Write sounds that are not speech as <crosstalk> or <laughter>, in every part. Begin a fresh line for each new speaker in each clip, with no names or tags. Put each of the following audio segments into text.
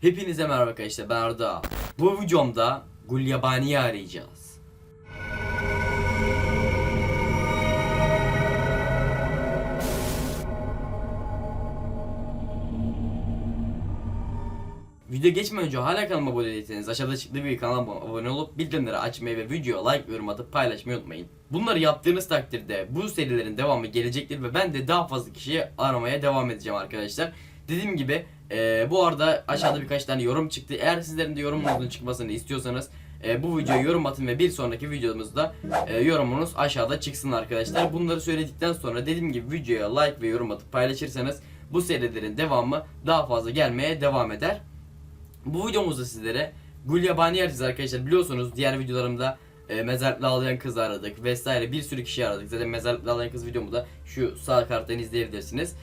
Hepinize merhaba arkadaşlar ben Arda. Bu videomda Gulyabani'yi arayacağız. Video geçmeden önce hala kanalıma abone değilseniz aşağıda çıktığı bir kanalıma abone olup bildirimleri açmayı ve videoya like yorum atıp paylaşmayı unutmayın. Bunları yaptığınız takdirde bu serilerin devamı gelecektir ve ben de daha fazla kişiyi aramaya devam edeceğim arkadaşlar. Dediğim gibi e, bu arada aşağıda birkaç tane yorum çıktı. Eğer sizlerin de yorumunuzun çıkmasını istiyorsanız e, bu videoya yorum atın ve bir sonraki videomuzda e, yorumunuz aşağıda çıksın arkadaşlar. Bunları söyledikten sonra dediğim gibi videoya like ve yorum atıp paylaşırsanız bu serilerin devamı daha fazla gelmeye devam eder. Bu videomuzda sizlere Gulyabani arayacağız arkadaşlar. Biliyorsunuz diğer videolarımda e, mezarlıkta ağlayan kız aradık vesaire bir sürü kişi aradık. Zaten mezarlıkta ağlayan kız videomu da şu sağ karttan izleyebilirsiniz.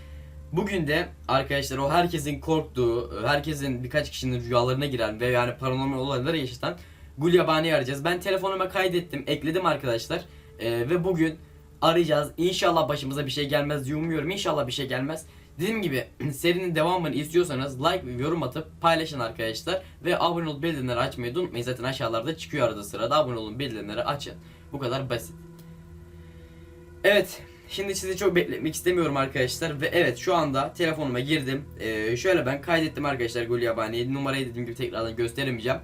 Bugün de arkadaşlar o herkesin korktuğu, herkesin birkaç kişinin rüyalarına giren ve yani paranormal olayları yaşatan Gulyabani'yi arayacağız. Ben telefonuma kaydettim, ekledim arkadaşlar. E, ve bugün arayacağız. İnşallah başımıza bir şey gelmez umuyorum. İnşallah bir şey gelmez. Dediğim gibi <clears throat> serinin devamını istiyorsanız like ve yorum atıp paylaşın arkadaşlar. Ve abone olup bildirimleri açmayı unutmayın. Zaten aşağılarda çıkıyor arada sırada. Abone olun bildirimleri açın. Bu kadar basit. Evet. Şimdi sizi çok bekletmek istemiyorum arkadaşlar. Ve evet şu anda telefonuma girdim. Ee, şöyle ben kaydettim arkadaşlar Gulyabani'yi. Numarayı dediğim gibi tekrardan gösteremeyeceğim.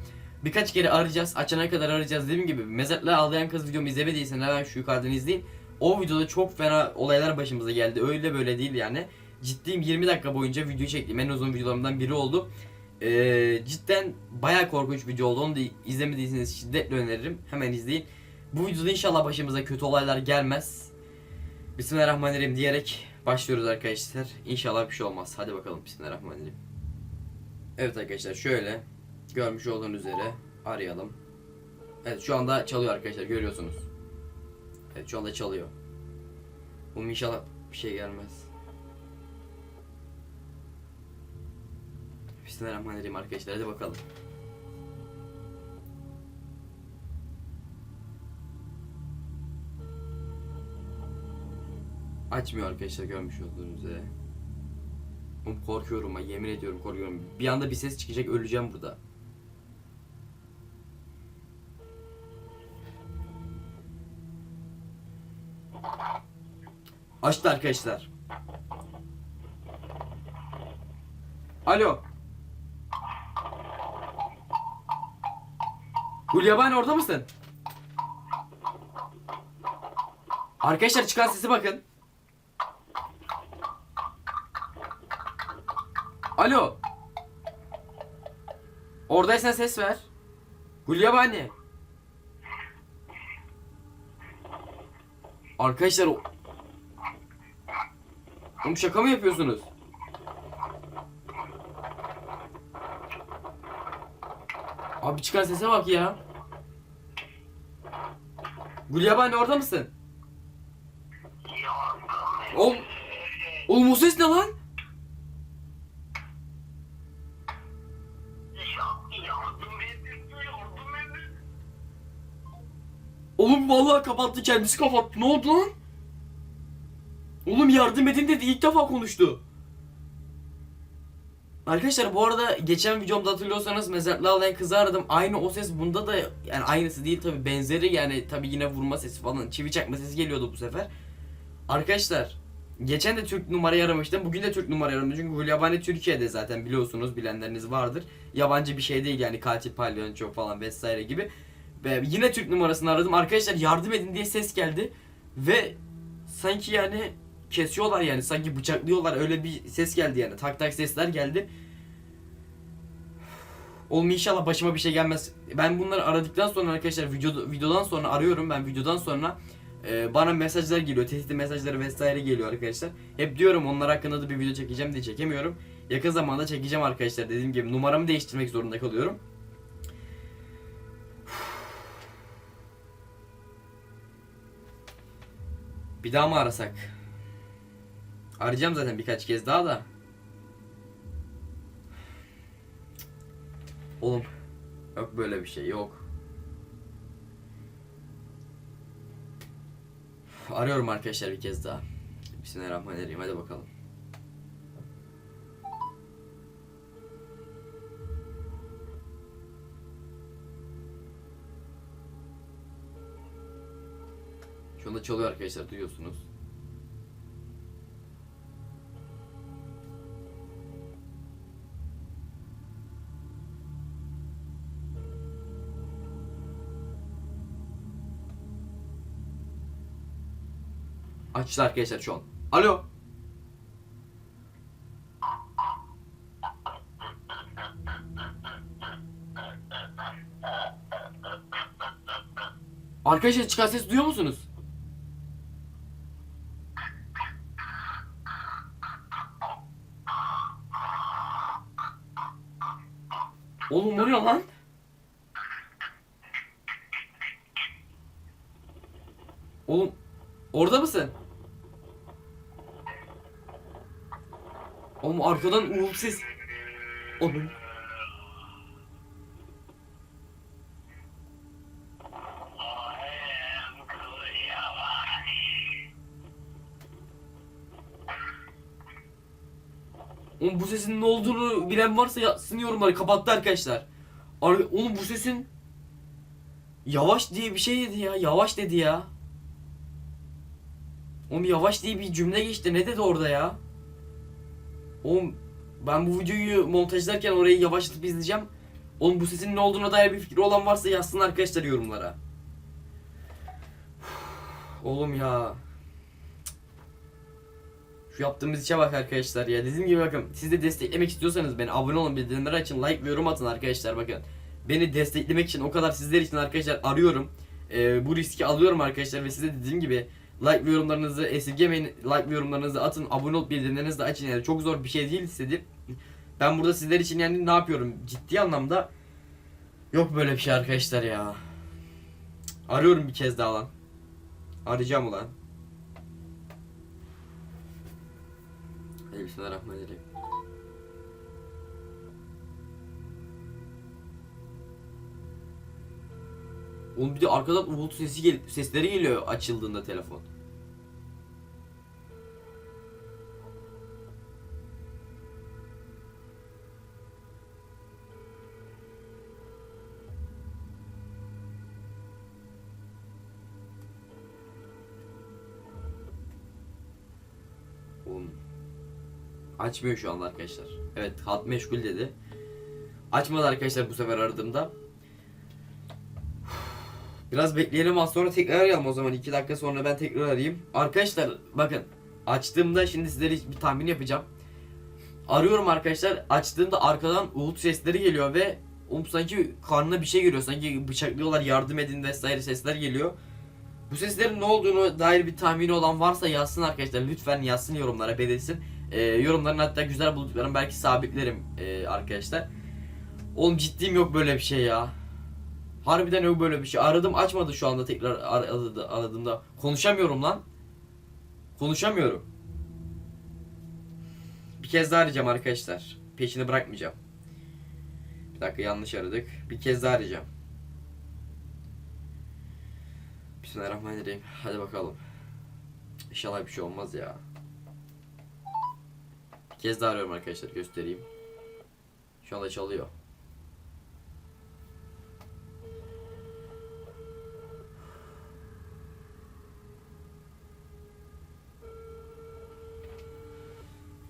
Birkaç kere arayacağız. Açana kadar arayacağız. Dediğim gibi mezarlığa ağlayan kız videomu izlemediysen hemen şu yukarıdan izleyin. O videoda çok fena olaylar başımıza geldi. Öyle böyle değil yani. Ciddiyim 20 dakika boyunca video çektim. En uzun videolarımdan biri oldu. Ee, cidden baya korkunç video oldu. Onu da izlemediyseniz şiddetle öneririm. Hemen izleyin. Bu videoda inşallah başımıza kötü olaylar gelmez. Bismillahirrahmanirrahim diyerek başlıyoruz arkadaşlar. İnşallah bir şey olmaz. Hadi bakalım Bismillahirrahmanirrahim. Evet arkadaşlar şöyle görmüş olduğunuz üzere arayalım. Evet şu anda çalıyor arkadaşlar görüyorsunuz. Evet şu anda çalıyor. Umarım inşallah bir şey gelmez. Bismillahirrahmanirrahim arkadaşlar hadi bakalım. Açmıyor arkadaşlar görmüş olduğunuz üzere. Oğlum korkuyorum ha yemin ediyorum korkuyorum. Bir anda bir ses çıkacak öleceğim burada. Açtı arkadaşlar. Alo. Gulyabani orada mısın? Arkadaşlar çıkan sesi bakın. Alo. Oradaysan ses ver. Gulyabani. Arkadaşlar o... Oğlum şaka mı yapıyorsunuz? Abi çıkan sese bak ya. Gulyabani orada mısın? Oğlum, oğlum o ses ne lan? Oğlum vallahi kapattı kendisi kapattı. Ne oldu lan? Oğlum yardım edin dedi ilk defa konuştu. Arkadaşlar bu arada geçen videomda hatırlıyorsanız mezarlığa ağlayan kızı aradım. Aynı o ses bunda da yani aynısı değil tabi benzeri yani tabi yine vurma sesi falan çivi çakma sesi geliyordu bu sefer. Arkadaşlar geçen de Türk numarayı aramıştım. Bugün de Türk numarayı aradım. Çünkü Gulyabani Türkiye'de zaten biliyorsunuz bilenleriniz vardır. Yabancı bir şey değil yani katil palyonço falan vesaire gibi. Ve yine Türk numarasını aradım. Arkadaşlar yardım edin diye ses geldi. Ve sanki yani kesiyorlar yani sanki bıçaklıyorlar öyle bir ses geldi yani tak tak sesler geldi. Oğlum inşallah başıma bir şey gelmez. Ben bunları aradıktan sonra arkadaşlar video, videodan sonra arıyorum ben videodan sonra e, bana mesajlar geliyor tehdit mesajları vesaire geliyor arkadaşlar. Hep diyorum onlar hakkında da bir video çekeceğim diye çekemiyorum. Yakın zamanda çekeceğim arkadaşlar dediğim gibi numaramı değiştirmek zorunda kalıyorum. Bir daha mı arasak? Arayacağım zaten birkaç kez daha da. Oğlum yok böyle bir şey yok. Arıyorum arkadaşlar bir kez daha. Bismillahirrahmanirrahim hadi bakalım. Şu anda çalıyor arkadaşlar duyuyorsunuz. Açtı arkadaşlar şu an. Alo. Arkadaşlar çıkan ses duyuyor musunuz? Oğlum bu ne lan? Oğlum orada mısın? Oğlum arkadan uğultu ses.
Kıyamaz.
Oğlum bu sesin ne olduğunu bilen varsa yazsın yorumları kapattı arkadaşlar. Ar oğlum bu sesin yavaş diye bir şey dedi ya. Yavaş dedi ya. Oğlum yavaş diye bir cümle geçti. Ne dedi orada ya? Oğlum ben bu videoyu montajlarken orayı yavaşlatıp izleyeceğim. Oğlum bu sesin ne olduğuna dair bir fikri olan varsa yazsın arkadaşlar yorumlara. <sighs> Oğlum ya. Şu yaptığımız işe bak arkadaşlar ya. Dediğim gibi bakın siz de desteklemek istiyorsanız beni abone olun bildirimleri açın like ve yorum atın arkadaşlar bakın. Beni desteklemek için o kadar sizler için arkadaşlar arıyorum. Ee, bu riski alıyorum arkadaşlar ve size dediğim gibi like ve yorumlarınızı esirgemeyin. Like ve yorumlarınızı atın. Abone olup bildirimlerinizi de açın. Yani çok zor bir şey değil istedim. Ben burada sizler için yani ne yapıyorum? Ciddi anlamda yok böyle bir şey arkadaşlar ya. Arıyorum bir kez daha lan. Arayacağım ulan. Bismillahirrahmanirrahim. Oğlum bir de arkadan uğultu sesi gel sesleri geliyor açıldığında telefon. Açmıyor şu anda arkadaşlar. Evet hat meşgul dedi. Açmadı arkadaşlar bu sefer aradığımda. Biraz bekleyelim az sonra tekrar arayalım o zaman 2 dakika sonra ben tekrar arayayım. Arkadaşlar bakın açtığımda şimdi sizlere bir tahmin yapacağım. Arıyorum arkadaşlar açtığımda arkadan uğultu sesleri geliyor ve um sanki karnına bir şey geliyor sanki bıçaklıyorlar yardım edin vesaire sesler geliyor. Bu seslerin ne olduğunu dair bir tahmini olan varsa yazsın arkadaşlar lütfen yazsın yorumlara belirsin. Ee, yorumların hatta güzel bulduklarım belki sabitlerim ee, arkadaşlar. Oğlum ciddiyim yok böyle bir şey ya. Harbiden yok böyle bir şey. Aradım açmadı şu anda tekrar ar- aradı, aradığımda. Konuşamıyorum lan. Konuşamıyorum. Bir kez daha arayacağım arkadaşlar. Peşini bırakmayacağım. Bir dakika yanlış aradık. Bir kez daha arayacağım. Bismillahirrahmanirrahim. Hadi bakalım. İnşallah bir şey olmaz ya. Kez daha arıyorum arkadaşlar göstereyim. Şu anda çalıyor.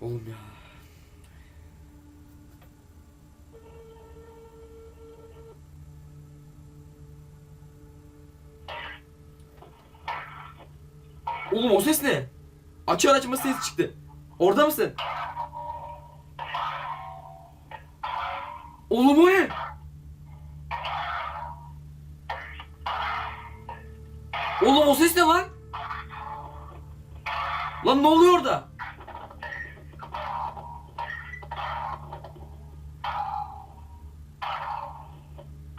Oğlum ya. Oğlum o ses ne? Açıyor açma ses çıktı. Orada mısın? Oğlum o ne? Oğlum o ses ne lan? Lan ne oluyor orada?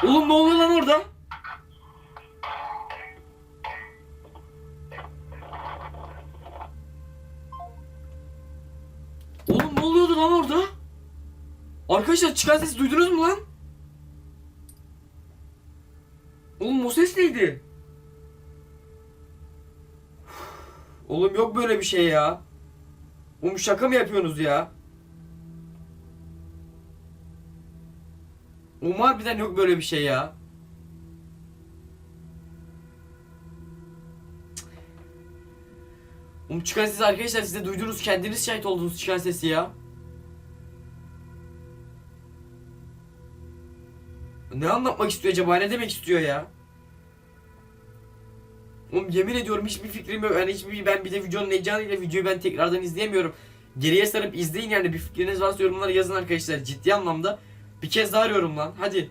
Oğlum ne oluyor lan orada? Oğlum ne oluyordu lan orada? Arkadaşlar çıkan sesi duydunuz mu lan? Oğlum o ses neydi? Oğlum yok böyle bir şey ya. Oğlum şaka mı yapıyorsunuz ya? Oğlum harbiden yok böyle bir şey ya. Oğlum çıkan ses arkadaşlar siz de duydunuz kendiniz şahit oldunuz çıkan sesi ya. Ne anlatmak istiyor acaba? Ne demek istiyor ya? Oğlum yemin ediyorum hiçbir fikrim yok. Yani hiçbir ben bir de videonun heyecanıyla videoyu ben tekrardan izleyemiyorum. Geriye sarıp izleyin yani bir fikriniz varsa yorumlara yazın arkadaşlar. Ciddi anlamda. Bir kez daha arıyorum lan. Hadi.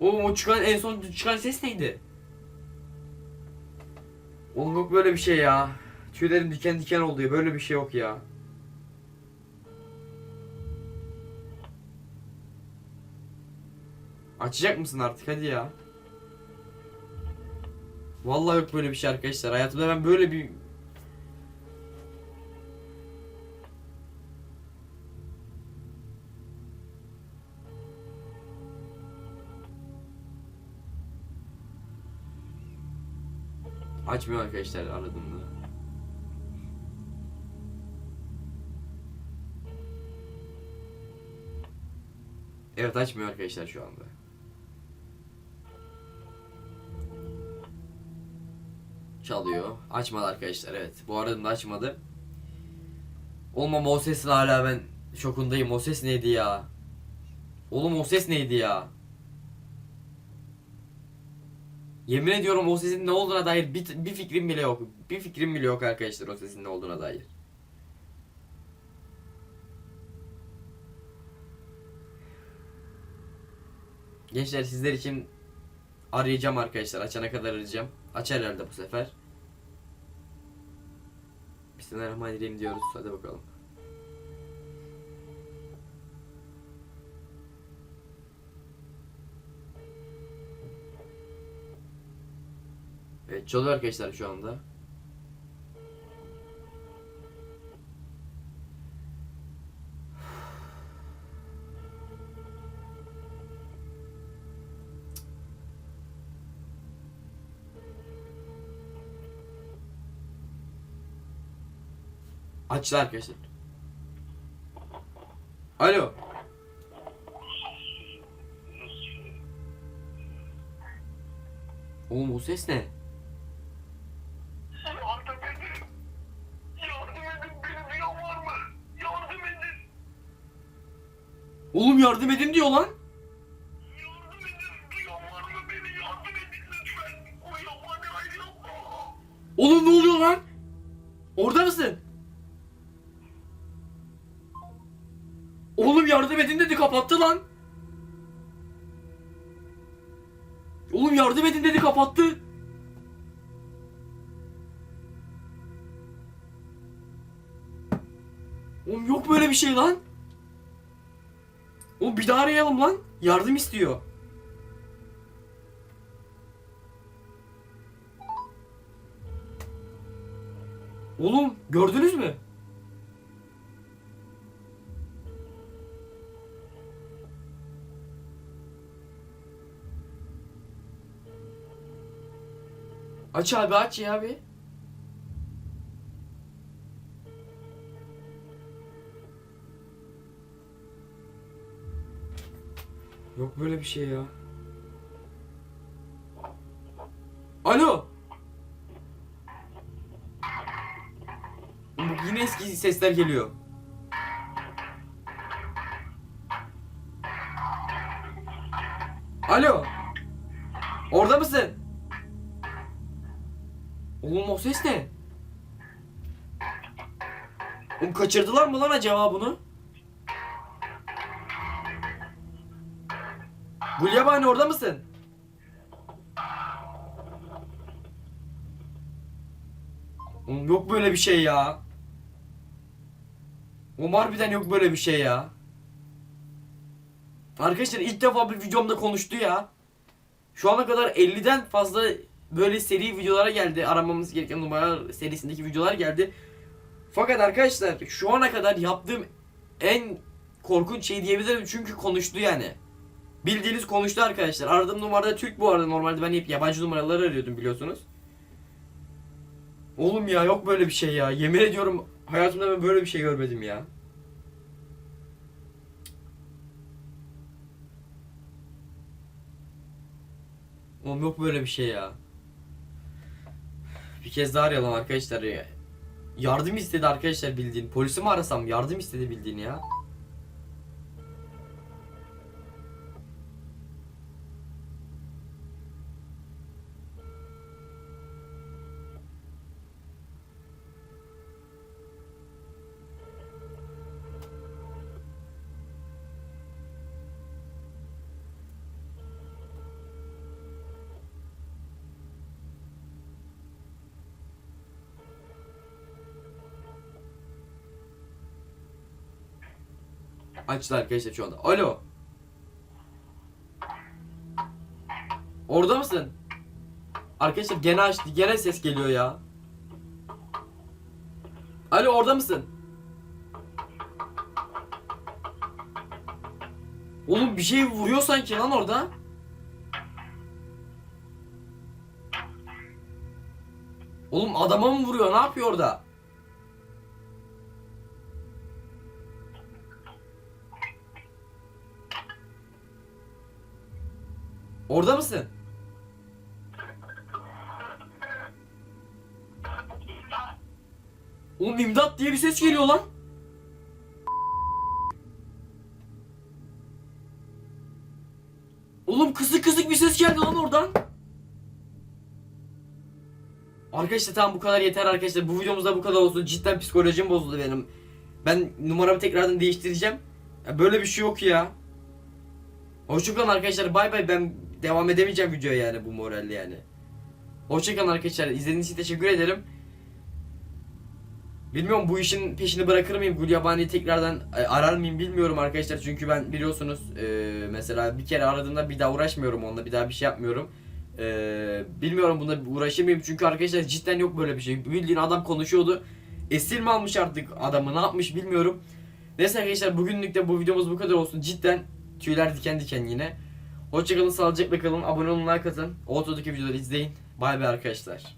Oğlum o çıkan en son çıkan ses neydi? Oğlum yok böyle bir şey ya. Tüylerim diken diken oldu ya. Böyle bir şey yok ya. Açacak mısın artık hadi ya. Vallahi yok böyle bir şey arkadaşlar. Hayatımda ben böyle bir Açmıyor arkadaşlar aradığımda. Evet açmıyor arkadaşlar şu anda. Çalıyor. Açmadı arkadaşlar evet. Bu arada da açmadı. Olmam o sesin hala ben şokundayım. O ses neydi ya? Oğlum o ses neydi ya? Yemin ediyorum o sesin ne olduğuna dair bir, bir fikrim bile yok. Bir fikrim bile yok arkadaşlar o sesin ne olduğuna dair. Gençler sizler için arayacağım arkadaşlar. Açana kadar arayacağım. Açar herhalde bu sefer. Bismillahirrahmanirrahim diyoruz. Hadi bakalım. Evet çalıyor arkadaşlar şu anda. Açtı arkadaşlar. Alo. Oğlum o ses ne?
Yardım edin. Yardım edin. Beni duyan var mı? Yardım edin.
Oğlum yardım edin diyor lan.
Yardım edin. Duyan var mı? Beni yardım edin lütfen. O yabani ayrı yapma.
Oğlum ne oluyor lan? Orada mısın? Kapattı lan. Oğlum yardım edin dedi kapattı. Oğlum yok böyle bir şey lan. Oğlum bir daha arayalım lan. Yardım istiyor. Oğlum gördünüz mü? Aç abi aç ya abi. Yok böyle bir şey ya. Alo. Yine eski sesler geliyor. Alo. Orada mısın? Oğlum o ses ne? Oğlum kaçırdılar mı lan acaba bunu? Gulyabani orada mısın? Oğlum yok böyle bir şey ya. Oğlum harbiden yok böyle bir şey ya. Arkadaşlar ilk defa bir videomda konuştu ya. Şu ana kadar 50'den fazla böyle seri videolara geldi. Aramamız gereken numaralar serisindeki videolar geldi. Fakat arkadaşlar şu ana kadar yaptığım en korkunç şey diyebilirim çünkü konuştu yani. Bildiğiniz konuştu arkadaşlar. Aradığım numarada Türk bu arada. Normalde ben hep yabancı numaraları arıyordum biliyorsunuz. Oğlum ya yok böyle bir şey ya. Yemin ediyorum hayatımda ben böyle bir şey görmedim ya. Oğlum yok böyle bir şey ya. Bir kez daha arayalım arkadaşlar ya. Yardım istedi arkadaşlar bildiğin. Polisi mi arasam yardım istedi bildiğin ya. Açtı arkadaşlar şu anda. Alo. Orada mısın? Arkadaşlar gene açtı. Gene ses geliyor ya. Alo orada mısın? Oğlum bir şey vuruyor sanki lan orada. Oğlum adama mı vuruyor? Ne yapıyor orada? Orada mısın? Oğlum imdat diye bir ses geliyor lan. Oğlum kısık kısık bir ses geldi lan oradan. Arkadaşlar tamam bu kadar yeter arkadaşlar. Bu videomuzda bu kadar olsun. Cidden psikolojim bozuldu benim. Ben numaramı tekrardan değiştireceğim. Ya böyle bir şey yok ya. Hoşçakalın arkadaşlar. Bay bay. Ben devam edemeyeceğim videoya yani bu moralle yani. Hoşçakalın arkadaşlar. İzlediğiniz için teşekkür ederim. Bilmiyorum bu işin peşini bırakır mıyım? Gül Yabani'yi tekrardan e, arar mıyım bilmiyorum arkadaşlar. Çünkü ben biliyorsunuz e, mesela bir kere aradığımda bir daha uğraşmıyorum onunla. Bir daha bir şey yapmıyorum. E, bilmiyorum bunda uğraşır mıyım? Çünkü arkadaşlar cidden yok böyle bir şey. Bildiğin adam konuşuyordu. Esir mi almış artık adamı ne yapmış bilmiyorum. Neyse arkadaşlar bugünlük de bu videomuz bu kadar olsun. Cidden tüyler diken diken yine. Hoşçakalın sağlıcakla kalın. Abone olun like atın. Ortadaki videoları izleyin. Bay bay arkadaşlar.